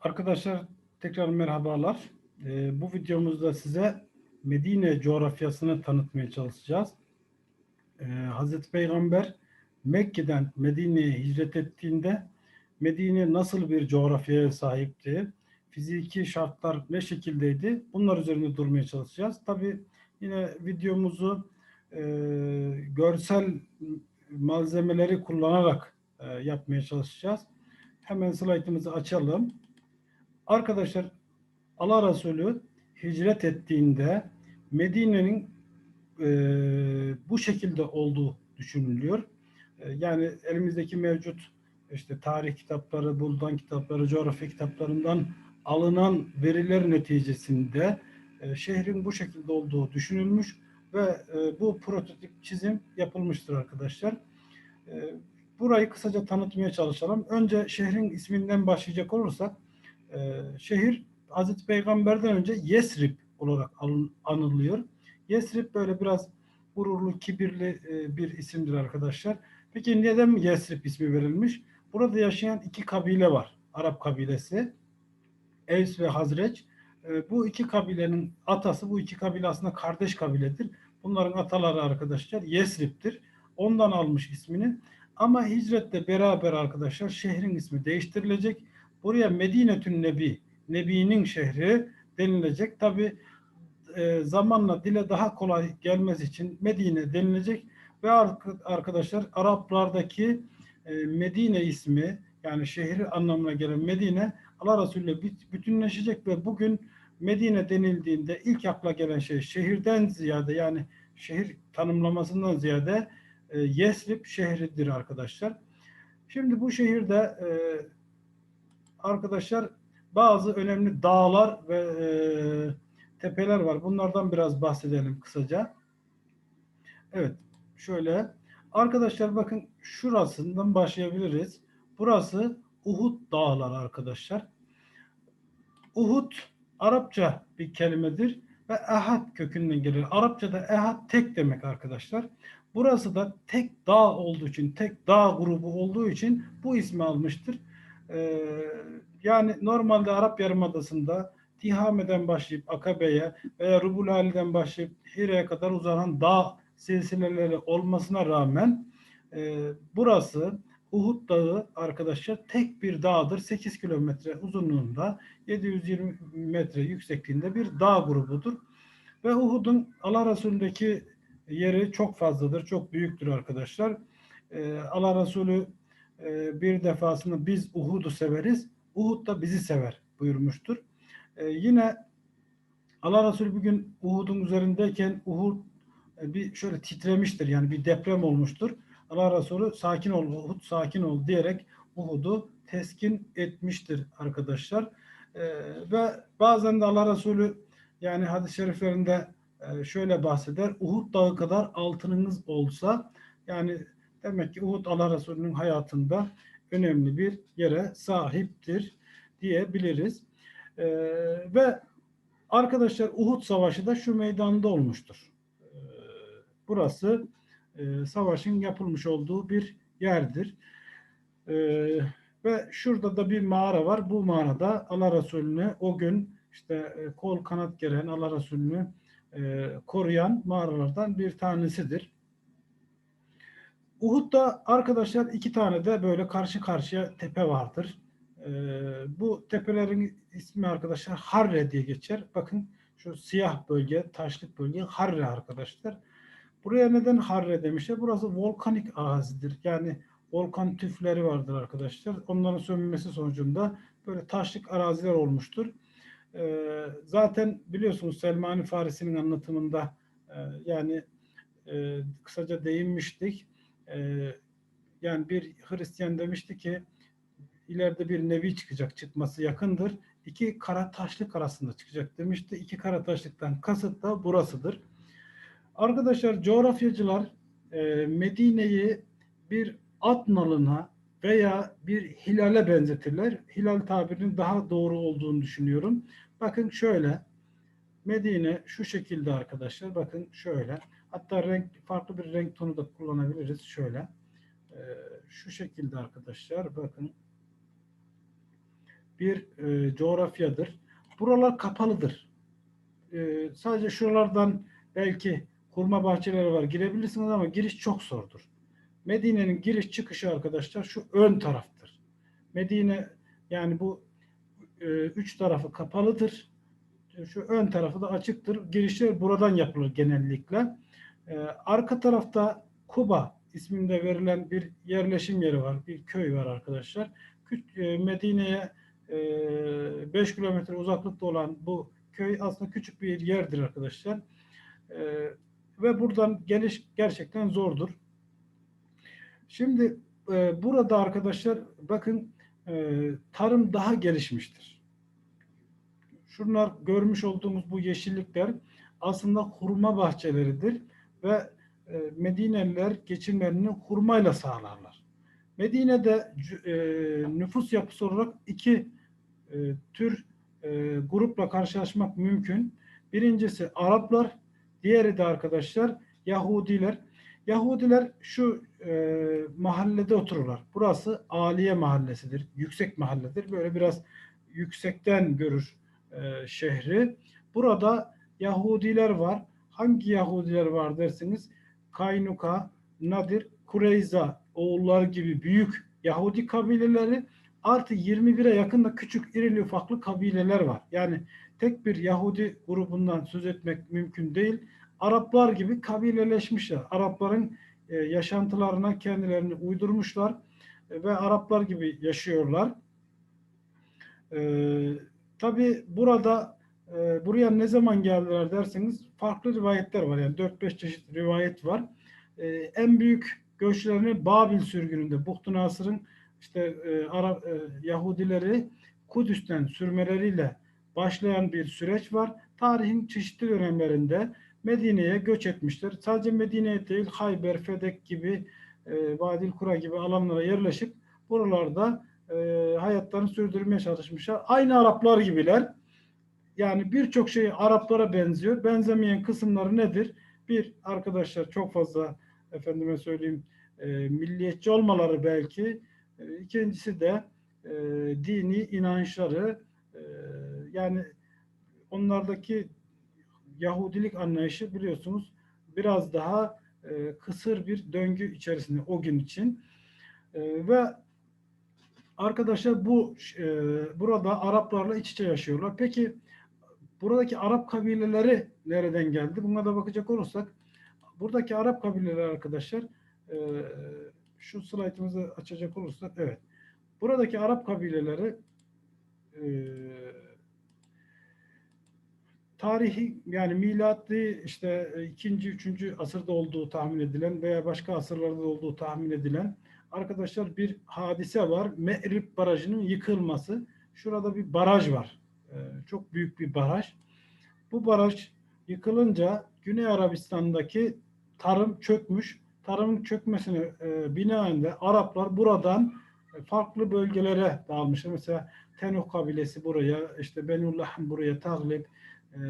Arkadaşlar tekrar merhabalar. Ee, bu videomuzda size Medine coğrafyasını tanıtmaya çalışacağız. Ee, Hazreti Peygamber Mekke'den Medine'ye hicret ettiğinde Medine nasıl bir coğrafyaya sahipti? Fiziki şartlar ne şekildeydi? Bunlar üzerinde durmaya çalışacağız. Tabii yine videomuzu e, görsel malzemeleri kullanarak e, yapmaya çalışacağız. Hemen slaytımızı açalım. Arkadaşlar Allah Resulü hicret ettiğinde Medine'nin e, bu şekilde olduğu düşünülüyor. E, yani elimizdeki mevcut işte tarih kitapları, buldan kitapları, coğrafya kitaplarından alınan veriler neticesinde e, şehrin bu şekilde olduğu düşünülmüş ve e, bu prototip çizim yapılmıştır arkadaşlar. E, burayı kısaca tanıtmaya çalışalım. Önce şehrin isminden başlayacak olursak e, şehir Hazreti Peygamber'den önce Yesrib olarak anılıyor. Yesrib böyle biraz gururlu, kibirli e, bir isimdir arkadaşlar. Peki neden Yesrib ismi verilmiş? Burada yaşayan iki kabile var. Arap kabilesi. Evs ve Hazreç. E, bu iki kabilenin atası, bu iki kabile aslında kardeş kabiledir. Bunların ataları arkadaşlar Yesrib'tir. Ondan almış ismini. Ama hicretle beraber arkadaşlar şehrin ismi değiştirilecek. Buraya Medinetün Nebi, Nebi'nin şehri denilecek. Tabi e, zamanla dile daha kolay gelmesi için Medine denilecek ve arkadaşlar Araplardaki e, Medine ismi yani şehri anlamına gelen Medine Allah Resulü ile bütünleşecek ve bugün Medine denildiğinde ilk akla gelen şey şehirden ziyade yani şehir tanımlamasından ziyade e, Yesrib şehridir arkadaşlar. Şimdi bu şehirde e, arkadaşlar bazı önemli dağlar ve e, tepeler var. Bunlardan biraz bahsedelim kısaca. Evet, şöyle. Arkadaşlar bakın şurasından başlayabiliriz. Burası Uhud dağları arkadaşlar. Uhud Arapça bir kelimedir ve ehad kökünden gelir. Arapçada ehad tek demek arkadaşlar. Burası da tek dağ olduğu için, tek dağ grubu olduğu için bu ismi almıştır. Ee, yani normalde Arap Yarımadası'nda Tihame'den başlayıp Akabe'ye veya Rubul Hali'den başlayıp Hire'ye kadar uzanan dağ silsileleri olmasına rağmen e, burası Uhud Dağı arkadaşlar tek bir dağdır. 8 kilometre uzunluğunda 720 metre yüksekliğinde bir dağ grubudur. Ve Uhud'un Allah Resulü'ndeki yeri çok fazladır. Çok büyüktür arkadaşlar. Ee, Allah Resulü e, bir defasında biz Uhud'u severiz. Uhud da bizi sever buyurmuştur. Ee, yine Allah Resulü bugün Uhud'un üzerindeyken Uhud e, bir şöyle titremiştir. Yani bir deprem olmuştur. Allah Resulü sakin ol Uhud sakin ol diyerek Uhud'u teskin etmiştir arkadaşlar. Ee, ve bazen de Allah Resulü yani hadis-i şeriflerinde e, şöyle bahseder. Uhud dağı kadar altınınız olsa yani demek ki Uhud Allah Resulü'nün hayatında önemli bir yere sahiptir diyebiliriz. Ee, ve arkadaşlar Uhud Savaşı da şu meydanda olmuştur. Ee, burası e, savaşın yapılmış olduğu bir yerdir. Ee, ve şurada da bir mağara var. Bu mağarada Allah Resulü'nü o gün işte e, kol kanat geren Allah Resulü'nü e, koruyan mağaralardan bir tanesidir. Uhud'da arkadaşlar iki tane de böyle karşı karşıya tepe vardır. E, bu tepelerin ismi arkadaşlar Harre diye geçer. Bakın şu siyah bölge, taşlık bölge Harre arkadaşlar. Buraya neden Harre demişler? Burası volkanik arazidir. Yani volkan tüfleri vardır arkadaşlar. Onların sönmesi sonucunda böyle taşlık araziler olmuştur. Ee, zaten biliyorsunuz Selmani Farisi'nin anlatımında e, yani e, kısaca değinmiştik. E, yani bir Hristiyan demişti ki ileride bir nevi çıkacak, çıkması yakındır. İki kara taşlık arasında çıkacak demişti. İki kara taşlıktan kasıt da burasıdır. Arkadaşlar coğrafyacılar e, Medine'yi bir at nalına veya bir hilale benzetirler. Hilal tabirinin daha doğru olduğunu düşünüyorum. Bakın şöyle. Medine şu şekilde arkadaşlar. Bakın şöyle. Hatta renk farklı bir renk tonu da kullanabiliriz. Şöyle. Ee, şu şekilde arkadaşlar. Bakın. bir e, coğrafyadır. Buralar kapalıdır. E, sadece şuralardan belki hurma bahçeleri var girebilirsiniz ama giriş çok zordur. Medine'nin giriş çıkışı arkadaşlar şu ön taraftır. Medine yani bu e, üç tarafı kapalıdır. Şu ön tarafı da açıktır. Girişler buradan yapılır genellikle. E, arka tarafta Kuba isminde verilen bir yerleşim yeri var. Bir köy var arkadaşlar. E, Medine'ye 5 kilometre uzaklıkta olan bu köy aslında küçük bir yerdir arkadaşlar. E, ve buradan geliş gerçekten zordur. Şimdi e, burada arkadaşlar bakın e, tarım daha gelişmiştir. Şunlar görmüş olduğumuz bu yeşillikler aslında hurma bahçeleridir ve e, Medineliler geçimlerini hurmayla sağlarlar. Medine'de e, nüfus yapısı olarak iki e, tür e, grupla karşılaşmak mümkün. Birincisi Araplar, diğeri de arkadaşlar Yahudiler. Yahudiler şu e, mahallede otururlar. Burası Aliye mahallesidir. Yüksek mahalledir. Böyle biraz yüksekten görür e, şehri. Burada Yahudiler var. Hangi Yahudiler var dersiniz? Kaynuka, Nadir, Kureyza oğulları gibi büyük Yahudi kabileleri artı 21'e yakın da küçük irili ufaklı kabileler var. Yani tek bir Yahudi grubundan söz etmek mümkün değil. Araplar gibi kabileleşmişler. Arapların e, yaşantılarına kendilerini uydurmuşlar e, ve Araplar gibi yaşıyorlar. E, Tabi burada e, buraya ne zaman geldiler derseniz farklı rivayetler var. Yani 4-5 çeşit rivayet var. E, en büyük göçlerini Babil sürgününde Buhtu Nasır'ın işte e, Arap e, Yahudileri Kudüs'ten sürmeleriyle başlayan bir süreç var. Tarihin çeşitli dönemlerinde Medine'ye göç etmişler. Sadece Medine'ye değil Hayber, Fedek gibi e, Vadil Kura gibi alanlara yerleşip buralarda e, hayatlarını sürdürmeye çalışmışlar. Aynı Araplar gibiler. Yani birçok şey Araplara benziyor. Benzemeyen kısımları nedir? Bir, arkadaşlar çok fazla efendime söyleyeyim e, milliyetçi olmaları belki. E, ikincisi de e, dini inançları e, yani onlardaki Yahudilik anlayışı biliyorsunuz biraz daha e, kısır bir döngü içerisinde o gün için. E, ve arkadaşlar bu e, burada Araplarla iç içe yaşıyorlar. Peki buradaki Arap kabileleri nereden geldi? Buna da bakacak olursak buradaki Arap kabileleri arkadaşlar e, şu slaytımızı açacak olursak evet. Buradaki Arap kabileleri e, tarihi yani milatlı işte ikinci, üçüncü asırda olduğu tahmin edilen veya başka asırlarda olduğu tahmin edilen arkadaşlar bir hadise var. Me'rib Barajı'nın yıkılması. Şurada bir baraj var. Ee, çok büyük bir baraj. Bu baraj yıkılınca Güney Arabistan'daki tarım çökmüş. Tarımın çökmesine e, binaen de Araplar buradan e, farklı bölgelere dağılmışlar. Mesela Tenuh kabilesi buraya, işte Benu buraya, Taglib, e,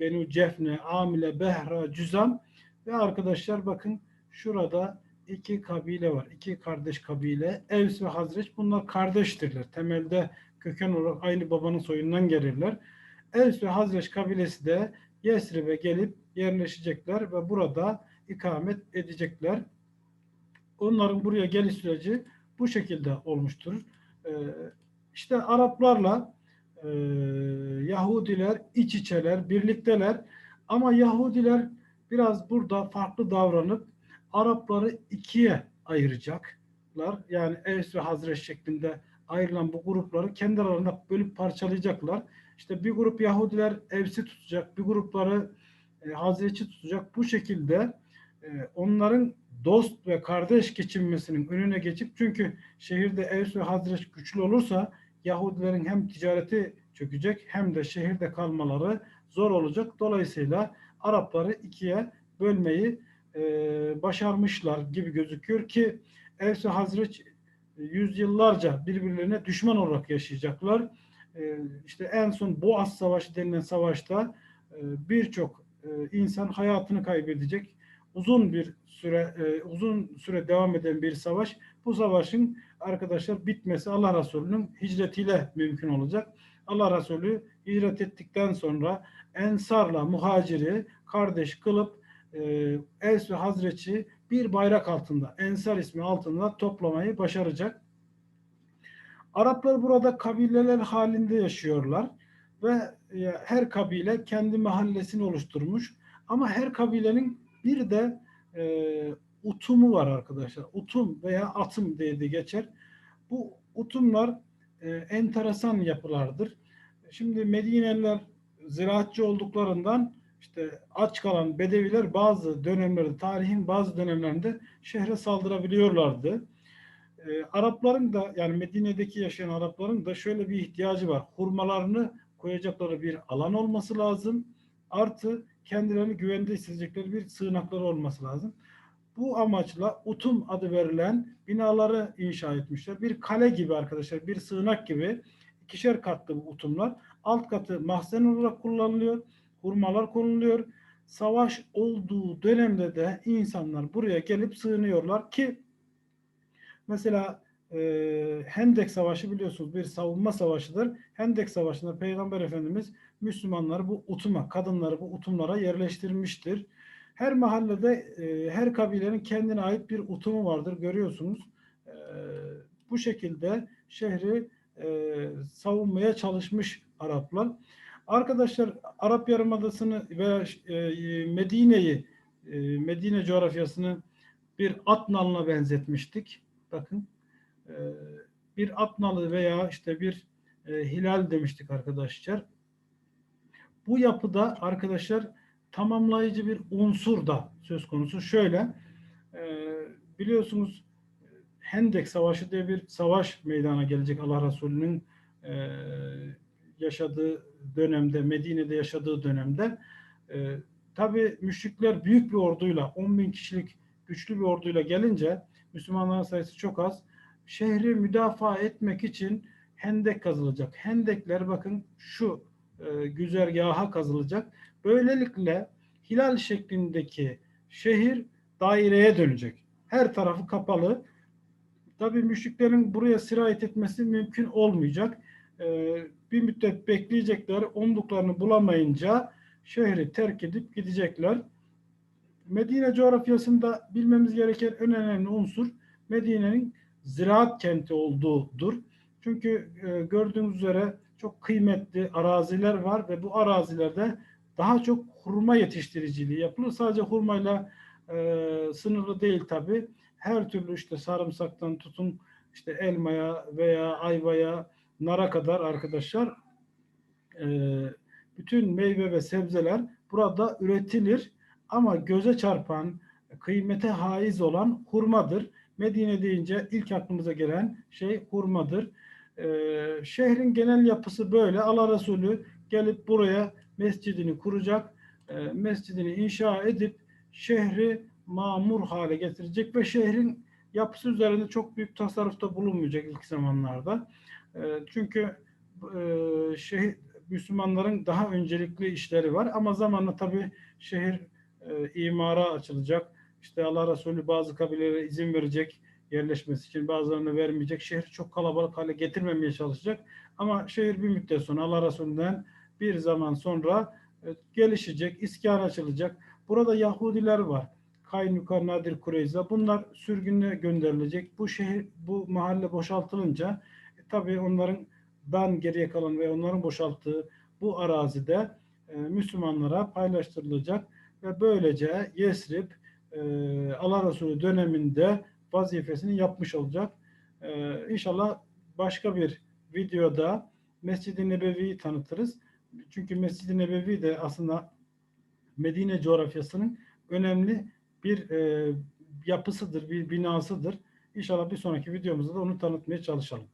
Benu Cefne, Amile, Behra, Cüzam ve arkadaşlar bakın şurada iki kabile var. iki kardeş kabile. Evs ve Hazreç bunlar kardeştirler. Temelde köken olarak aynı babanın soyundan gelirler. Evs ve Hazreç kabilesi de Yesrib'e gelip yerleşecekler ve burada ikamet edecekler. Onların buraya geliş süreci bu şekilde olmuştur. Ee, işte Araplarla e, Yahudiler iç içeler, birlikteler. Ama Yahudiler biraz burada farklı davranıp Arapları ikiye ayıracaklar. Yani Evs ve Hazreç şeklinde ayrılan bu grupları kendi aralarında bölüp parçalayacaklar. İşte bir grup Yahudiler Evs'i tutacak, bir grupları e, Hazreç'i tutacak. Bu şekilde e, onların dost ve kardeş geçinmesinin önüne geçip çünkü şehirde Evs ve Hazreç güçlü olursa Yahudilerin hem ticareti çökecek hem de şehirde kalmaları zor olacak. Dolayısıyla Arapları ikiye bölmeyi e, başarmışlar gibi gözüküyor ki Evs ve Hazreç yüzyıllarca birbirlerine düşman olarak yaşayacaklar. E, işte en son Boğaz Savaşı denilen savaşta e, birçok e, insan hayatını kaybedecek. Uzun bir süre e, uzun süre devam eden bir savaş. Bu savaşın arkadaşlar bitmesi Allah Resulü'nün hicretiyle mümkün olacak. Allah Resulü hicret ettikten sonra Ensar'la muhaciri kardeş kılıp e, Evs ve Hazreç'i bir bayrak altında, Ensar ismi altında toplamayı başaracak. Araplar burada kabileler halinde yaşıyorlar ve e, her kabile kendi mahallesini oluşturmuş. Ama her kabilenin bir de e, utumu var arkadaşlar. Utum veya atım diye de geçer. Bu utumlar e, enteresan yapılardır. Şimdi Medineliler ziraatçı olduklarından işte aç kalan Bedeviler bazı dönemlerde, tarihin bazı dönemlerinde şehre saldırabiliyorlardı. Ee, Arapların da yani Medine'deki yaşayan Arapların da şöyle bir ihtiyacı var. Hurmalarını koyacakları bir alan olması lazım. Artı kendilerini güvende hissedecekleri bir sığınakları olması lazım. Bu amaçla Utum adı verilen binaları inşa etmişler. Bir kale gibi arkadaşlar, bir sığınak gibi ikişer katlı bu utumlar. Alt katı mahzen olarak kullanılıyor. Hurmalar konuluyor. Savaş olduğu dönemde de insanlar buraya gelip sığınıyorlar ki mesela e, Hendek Savaşı biliyorsunuz bir savunma savaşıdır. Hendek Savaşı'nda Peygamber Efendimiz Müslümanları bu utuma, kadınları bu utumlara yerleştirmiştir. Her mahallede, e, her kabilenin kendine ait bir utumu vardır görüyorsunuz. E, bu şekilde şehri e, savunmaya çalışmış Araplar. Arkadaşlar Arap Yarımadası'nı veya e, Medine'yi, e, Medine coğrafyasını bir at nalına benzetmiştik. Bakın e, bir at nalı veya işte bir hilal demiştik arkadaşlar. Bu yapıda arkadaşlar tamamlayıcı bir unsur da söz konusu. Şöyle biliyorsunuz Hendek Savaşı diye bir savaş meydana gelecek Allah Resulü'nün yaşadığı dönemde, Medine'de yaşadığı dönemde e, tabi müşrikler büyük bir orduyla, 10 bin kişilik güçlü bir orduyla gelince Müslümanların sayısı çok az. Şehri müdafaa etmek için hendek kazılacak. Hendekler bakın şu e, güzergaha kazılacak. Böylelikle hilal şeklindeki şehir daireye dönecek. Her tarafı kapalı. Tabi müşriklerin buraya sirayet etmesi mümkün olmayacak. Ee, bir müddet bekleyecekler. Umduklarını bulamayınca şehri terk edip gidecekler. Medine coğrafyasında bilmemiz gereken en önemli unsur Medine'nin ziraat kenti olduğudur. Çünkü e, gördüğünüz üzere çok kıymetli araziler var ve bu arazilerde daha çok hurma yetiştiriciliği yapılır. Sadece hurmayla e, sınırlı değil tabi. Her türlü işte sarımsaktan tutun işte elmaya veya ayvaya, nara kadar arkadaşlar e, bütün meyve ve sebzeler burada üretilir. Ama göze çarpan, kıymete haiz olan hurmadır. Medine deyince ilk aklımıza gelen şey hurmadır. Ee, şehrin genel yapısı böyle. Allah Resulü gelip buraya mescidini kuracak, e, mescidini inşa edip şehri mamur hale getirecek ve şehrin yapısı üzerinde çok büyük tasarrufta bulunmayacak ilk zamanlarda. E, çünkü e, şehir Müslümanların daha öncelikli işleri var ama zamanla tabii şehir e, imara açılacak. İşte Allah Resulü bazı kabilelere izin verecek yerleşmesi için bazılarını vermeyecek. Şehri çok kalabalık hale getirmemeye çalışacak. Ama şehir bir müddet sonra Allah Resulü'nden bir zaman sonra e, gelişecek, iskan açılacak. Burada Yahudiler var. Kaynuka, Nadir, Kureyza. Bunlar sürgüne gönderilecek. Bu şehir, bu mahalle boşaltılınca tabii onların dan geriye kalan ve onların boşalttığı bu arazide e, Müslümanlara paylaştırılacak ve böylece Yesrib e, Allah Resulü döneminde vazifesini yapmış olacak. E, inşallah başka bir videoda Mescid-i Nebevi'yi tanıtırız. Çünkü Mescid-i Nebevi de aslında Medine coğrafyasının önemli bir e, yapısıdır, bir binasıdır. İnşallah bir sonraki videomuzda da onu tanıtmaya çalışalım.